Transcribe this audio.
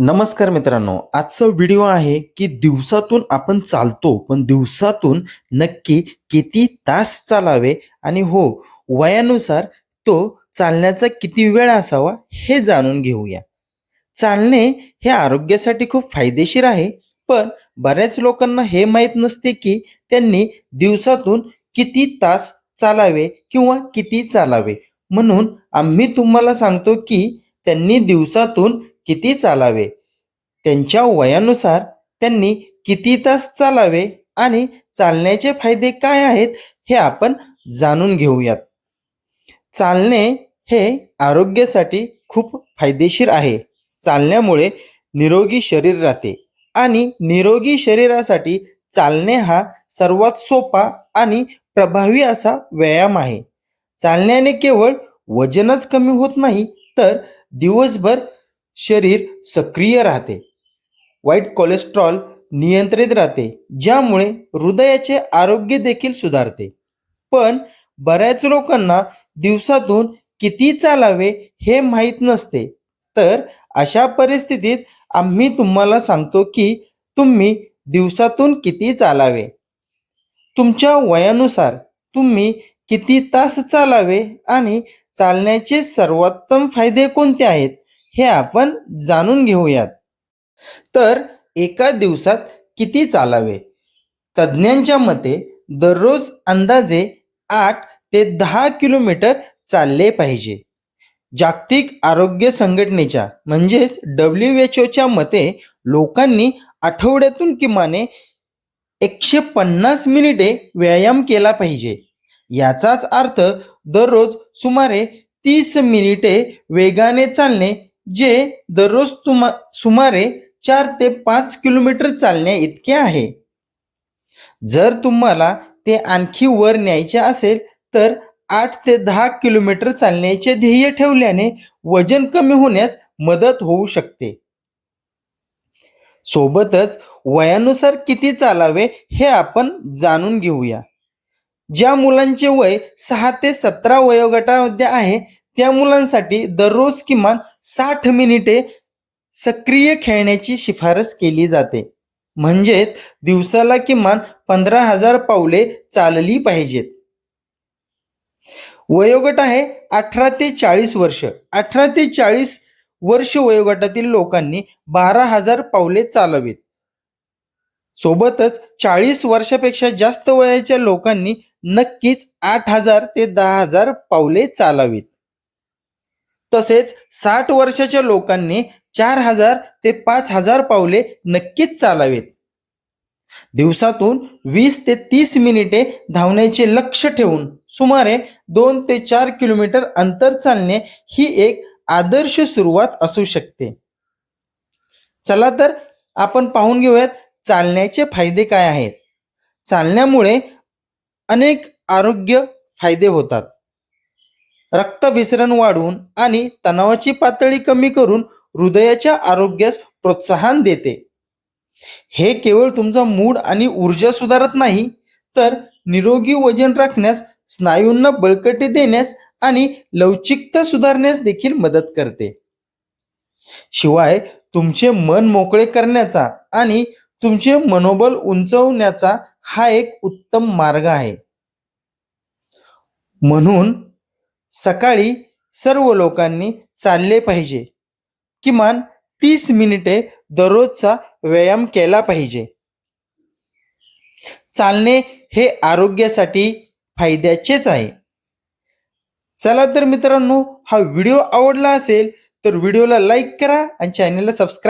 नमस्कार मित्रांनो आजचा व्हिडिओ आहे की दिवसातून आपण चालतो पण दिवसातून नक्की किती तास चालावे? आणि हो वयानुसार तो चालण्याचा किती वेळ असावा हे जाणून घेऊया. चालणे हे आरोग्यासाठी खूप फायदेशीर आहे पण बऱ्याच लोकांना हे माहीत नसते की त्यांनी दिवसातून किती तास चालावे किंवा किती चालावे. म्हणून आम्ही तुम्हाला सांगतो की त्यांनी दिवसातून किती चालावे? त्यांच्या वयानुसार त्यांनी किती तास चालावे आणि चालण्याचे फायदे काय आहेत हे आपण जाणून घेऊयात. चालणे हे आरोग्यासाठी खूप फायदेशीर आहे. चालण्यामुळे निरोगी शरीर राहते आणि निरोगी शरीरासाठी चालणे हा सर्वात सोपा आणि प्रभावी असा व्यायाम आहे. चालण्याने केवळ वजनच कमी होत नाही तर दिवसभर शरीर सक्रिय राहते. वाईट कोलेस्ट्रॉल नियंत्रित राहते ज्यामुळे हृदयाचे आरोग्य देखील सुधारते. पण बऱ्याच लोकांना दिवसातून किती चालावे हे माहीत नसते. तर अशा परिस्थितीत आम्ही तुम्हाला सांगतो की तुम्ही दिवसातून किती चालावे? तुमच्या वयानुसार तुम्ही किती तास चालावे आणि चालण्याचे सर्वोत्तम फायदे कोणते आहेत? हे आपण जाणून घेऊयात. तर एका दिवसात किती चालावे? तज्ज्ञांच्या मते दररोज अंदाजे आठ ते दहा किलोमीटर चालले पाहिजे. जागतिक आरोग्य संघटनेच्या म्हणजेच डब्ल्यू एच ओच्या मते लोकांनी आठवड्यातून किमाने एकशे पन्नास मिनिटे व्यायाम केला पाहिजे. याचाच अर्थ दररोज सुमारे तीस मिनिटे वेगाने चालणे जे दररोज तुमा सुमारे चार ते पाच किलोमीटर चालण्या इतके आहे. जर तुम्हाला ते आणखी वर न्यायचे असेल तर आठ ते दहा किलोमीटर चालण्याचे ध्येय ठेवल्याने वजन कमी होण्यास मदत होऊ शकते. सोबतच वयानुसार किती चालावे हे आपण जाणून घेऊया. ज्या मुलांचे वय सहा ते सतरा वयोगटामध्ये आहे त्या मुलांसाठी दररोज किमान साठ मिनिटे सक्रिय खेळण्याची शिफारस केली जाते. म्हणजेच दिवसाला किमान पंधरा हजार पावले चालली पाहिजेत. वयोगट आहे अठरा ते चाळीस वर्ष. अठरा ते चाळीस वर्ष वयोगटातील लोकांनी बारा हजार पावले चालवीत. सोबतच चाळीस वर्षापेक्षा जास्त वयाच्या लोकांनी नक्कीच आठ हजार ते दहा हजार पावले चालावीत. तसेच साठ वर्षाच्या लोकांनी चार हजार ते पाच हजार पावले नक्कीच चालावेत. दिवसातून वीस ते तीस मिनिटे धावण्याचे लक्ष ठेवून सुमारे दोन ते चार किलोमीटर अंतर चालणे ही एक आदर्श सुरुवात असू शकते. चला तर आपण पाहून घेऊयात चालण्याचे फायदे काय आहेत. चालण्यामुळे अनेक आरोग्य फायदे होतात. रक्तविसरण वाढवून आणि तणावाची पातळी कमी करून हृदयाच्या आरोग्यास प्रोत्साहन देते. हे केवळ तुमचा मूड आणि ऊर्जा सुधारत नाही तर निरोगी वजन राखण्यास स्नायूंना बळकटी देण्यास आणि लवचिकता सुधारण्यास देखील मदत करते. शिवाय तुमचे मन मोकळे करण्याचा आणि तुमचे मनोबल उंचवण्याचा हा एक उत्तम मार्ग आहे. म्हणून सकाळी सर्व लोकांनी चालले पाहिजे. किमान तीस मिनिटे दररोजचा व्यायाम केला पाहिजे. चालणे हे आरोग्यासाठी फायद्याचेच आहे. चला तर मित्रांनो हा व्हिडिओ आवडला असेल तर व्हिडिओला लाईक करा आणि चॅनलला सबस्क्राईब